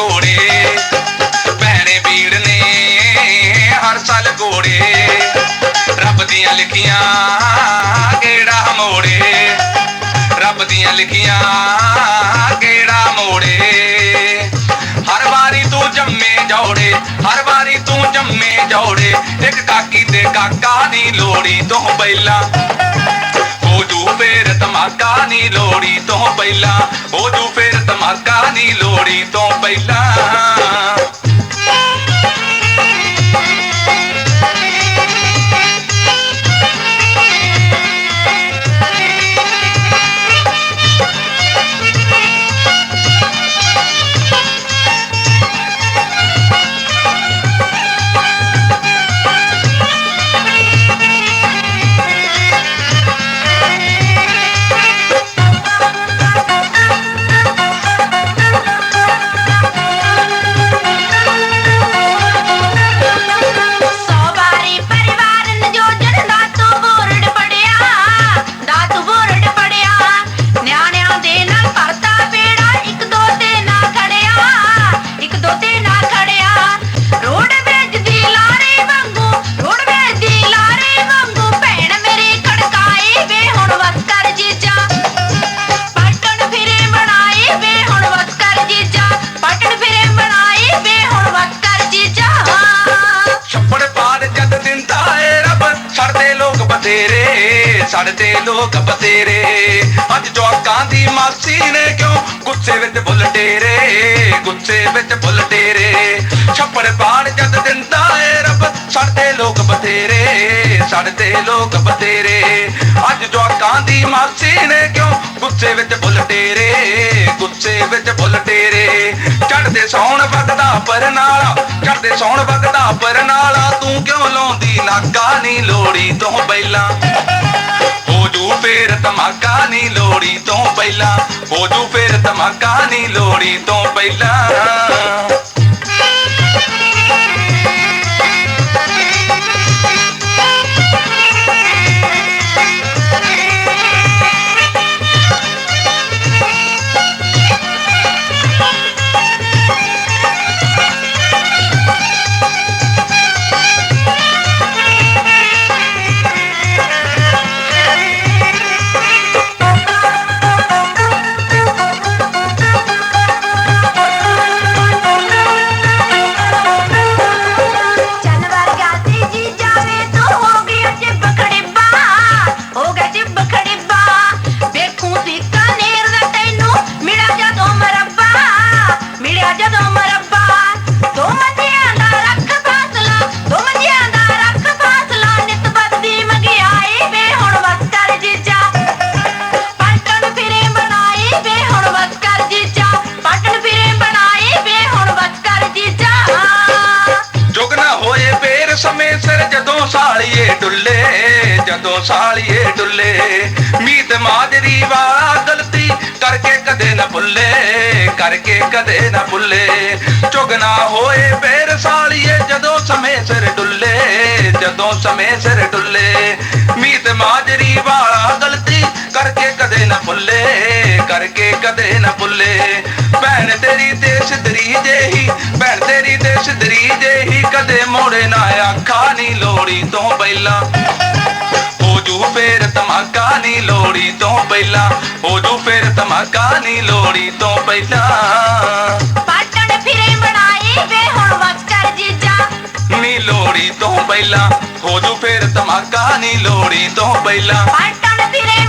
ਗੋੜੇ ਭੈਣੇ ਵੀਰ ਨੇ ਹਰ ਸਾਲ ਗੋੜੇ ਰੱਬ ਦੀਆਂ ਲਿਖੀਆਂ ਕਿਹੜਾ ਮੋੜੇ? ਰੱਬ ਦੀਆਂ ਲਿਖੀਆਂ ਕਿਹੜਾ ਮੋੜੇ? ਹਰ ਵਾਰੀ ਤੂੰ ਜੰਮੇ ਜੋੜੇ, ਹਰ ਵਾਰੀ ਤੂੰ ਜੰਮੇ ਜੋੜੇ, ਇੱਕ ਕਾਕੀ ਤੇ ਕਾਕਾ ਨਹੀਂ ਲੋੜੀ ਤੋਂ ਪਹਿਲਾਂ ਧਮਾਕਾ ਨੀ ਲੋੜੀ ਤੋਂ ਪਹਿਲਾਂ ਹੋ ਜੂ ਫੇਰ ਧਮਾਕਾ ਨੀ ਲੋੜੀ ਤੋਂ ਪਹਿਲਾਂ। ਛੱਡਦੇ ਲੋਕ ਬਥੇਰੇ। ਅੱਜ ਜਵਾਕਾਂ ਦੀ ਮਾਸੀ ਨੇ ਕਿਉਂ ਗੁੱਸੇ ਵਿੱਚ ਬੁੱਲ ਡੇਰੇ? ਗੁੱਸੇ ਵਿੱਚ ਬੁੱਲ ਡੇਰੇ। ਛੱਪੜ ਪਾੜ ਜਦ ਦਿੰਦਾ ਏ ਰੱਬ ਛੱਡਦੇ ਲੋਕ ਬਥੇਰੇ। ਛੱਡਦੇ ਲੋਕ ਬਥੇਰੇ। ਅੱਜ ਜਵਾਕਾਂ ਦੀ ਮਾਸੀ ਨੇ ਕਿਉਂ ਗੁੱਸੇ ਵਿੱਚ ਬੁੱਲ ਡੇਰੇ? ਗੁੱਸੇ ਵਿੱਚ ਬੁੱਲ ਡੇਰੇ। ਚੜਦੇ ਸੌਣ ਵਗਦਾ ਪਰ ਨਾਲਾ ਚੜਦੇ ਸੌਣ ਵਗਦਾ ਪਰ ਨਾਲਾ ਤੂੰ ਕਿਉਂ ਲਾਉਂਦੀ ਨਾਗਾ ਨਹੀਂ ਲੋੜੀ ਤੋਂ ਪਹਿਲਾਂ? ਫੇਰ ਧਮਾਕਾ ਨਹੀਂ ਲੋੜੀ ਤੋਂ ਪਹਿਲਾਂ ਹੋ ਜੂ ਫੇਰ ਧਮਾਕਾ ਨਹੀਂ ਲੋੜੀ ਤੋਂ ਪਹਿਲਾਂ। ਜਦੋਂ ਸਾਲੀਏ ਡੁੱਲੇ। ਮੀਤ ਮਾਜਰੀ ਵਾਲਾ ਗਲਤੀ ਕਰਕੇ ਕਦੇ ਨਾ ਭੁੱਲੇ, ਕਰਕੇ ਕਦੇ ਨਾ ਭੁੱਲੇ। ਜੁਗ ਹੋਏ ਫੇਰ ਸਾਲੀਏ ਜਦੋਂ ਸਮੇਂ ਸਿਰ ਡੁੱਲੇ, ਜਦੋਂ ਸਮੇਂ ਸਿਰ ਡੁੱਲੇ। ਮੀਤ ਮਾਜਰੀ ਵਾਲਾ ਗਲਤੀ ਕਰਕੇ ਕਦੇ ਨਾ ਭੁੱਲੇ, ਕਰਕੇ ਕਦੇ ਨਾ ਭੁੱਲੇ। ਭੈਣ ਤੇਰੀ ਤੇ ਸਿਧਰੀ ਜਿਹੀ, ਭੈਣ ਤੇਰੀ ਤੇ ਸਿਧਰੀ ਜਿਹੀ, ਕਦੇ ਮੋੜੇ ਨਾ ਆਖਾ ਨਹੀਂ ਲੋੜੀ ਤੋਂ ਪਹਿਲਾਂ। ਧਮਾਕਾ ਨਹੀਂ ਲੋੜੀ ਤੋਂ ਪਹਿਲਾਂ ਹੋ ਜੂ ਫੇਰ ਧਮਾਕਾ ਨਹੀਂ ਲੋੜੀ ਤੋਂ ਪਹਿਲਾਂ। ਪਾਟਣ ਫਿਰੇ ਬਣਾਈ ਵੇ ਹੁਣ ਵਸ ਕਰ ਜੀਜਾ। ਨੀ ਲੋੜੀ ਤੋਂ ਪਹਿਲਾਂ ਹੋ ਜੂ ਫੇਰ ਧਮਾਕਾ ਨਹੀਂ ਲੋੜੀ ਤੋਂ ਪਹਿਲਾਂ। ਪਾਟਣ ਫਿਰੇ